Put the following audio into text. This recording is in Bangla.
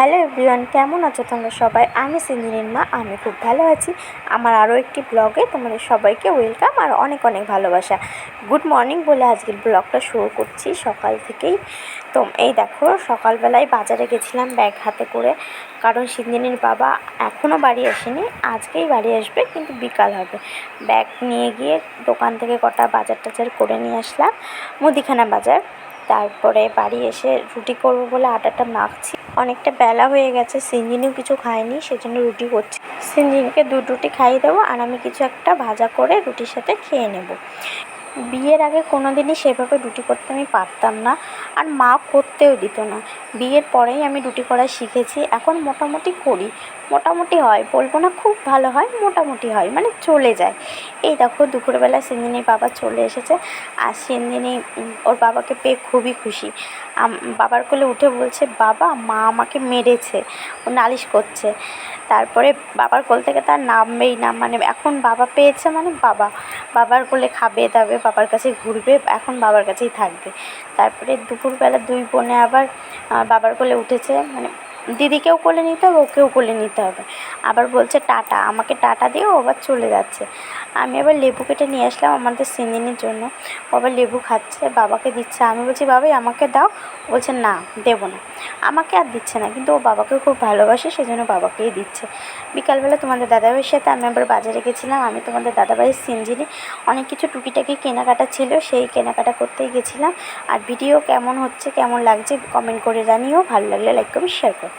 হ্যালো এভরিওয়ান, কেমন আছো তোমরা সবাই? আমি সিন্দিনীর মা, আমি খুব ভালো আছি। আমার আরও একটি ব্লগে তোমাদের সবাইকে ওয়েলকাম আর অনেক অনেক ভালোবাসা। গুড মর্নিং বলে আজকের ব্লগটা শুরু করছি সকাল থেকেই। তো এই দেখো, সকালবেলায় বাজারে গেছিলাম ব্যাগ হাতে করে, কারণ সিন্দিনীর বাবা এখনও বাড়ি আসেনি, আজকেই বাড়ি আসবে, কিন্তু বিকাল হবে। ব্যাগ নিয়ে গিয়ে দোকান থেকে কটা বাজার টাজার করে নিয়ে আসলাম, মুদিখানা বাজার। তারপরে বাড়ি এসে রুটি করব বলে আটাটা মাখছি। অনেকটা বেলা হয়ে গেছে সিঞ্জিনিও কিছু খায়নি সেজন্য রুটি করছি। সিঞ্জিনিকে দু রুটি খাইয়ে দেবো, আর আমি কিছু একটা ভাজা করে রুটির সাথে খেয়ে নেব। বিয়ের আগে কোনো দিনই সেভাবে রুটি করতে আমি পারতাম না আর মা করতেও দিত না। বিয়ের পরেই আমি রুটি করা শিখেছি এখন মোটামুটি করি। মোটামুটি হয় বলব না খুব ভালো হয় মোটামুটি হয় মানে চলে যায়। এই দেখো দুপুরবেলা সিন্দিনীর বাবা চলে এসেছে আর সিন্দিনী উম, ওর বাবাকে পেয়ে খুবই খুশি। বাবার কোলে উঠে বলছে বাবা মা আমাকে মেরেছে ও নালিশ করছে। তারপরে বাবার কোল থেকে তার নামবেই না মানে এখন বাবা পেয়েছে মানে বাবা। বাবার কোলে খাবে দাবে বাবার কাছে ঘুরবে, এখন বাবার কাছেই থাকবে। তারপরে দুপুরবেলা দুই বোনে আবার বাবার কোলে উঠেছে মানে দিদিকেও কোলে নিতে হবে, ওকেও কোলে নিতে হবে। আবার বলছে, টাটা, আমাকে টাটা দিয়ে ও আবার চলে যাচ্ছে। আমি আবার লেবু কেটে নিয়ে আসলাম আমাদের সিঙ্গিনির জন্য। আবার লেবু খাচ্ছে, বাবাকে দিচ্ছে। আমি বলছি বাবাই আমাকে দাও। বলছে, না, দেবো না। আমাকে আর দিচ্ছে না, কিন্তু ও বাবাকে খুব ভালোবাসে, সেজন্য বাবাকেই দিচ্ছে। বিকালবেলা তোমাদের দাদাভাইয়ের সাথে আমি আবার বাজারে গেছিলাম। আমি তোমাদের দাদাভাইয়ের সিনজিনি অনেক কিছু টুকিটাকি কেনাকাটা ছিল, সেই কেনাকাটা করতেই গেছিলাম। আর ভিডিও কেমন হচ্ছে, কেমন লাগছে কমেন্ট করে জানিও। ভালো লাগলে লাইক করবে শেয়ার করো।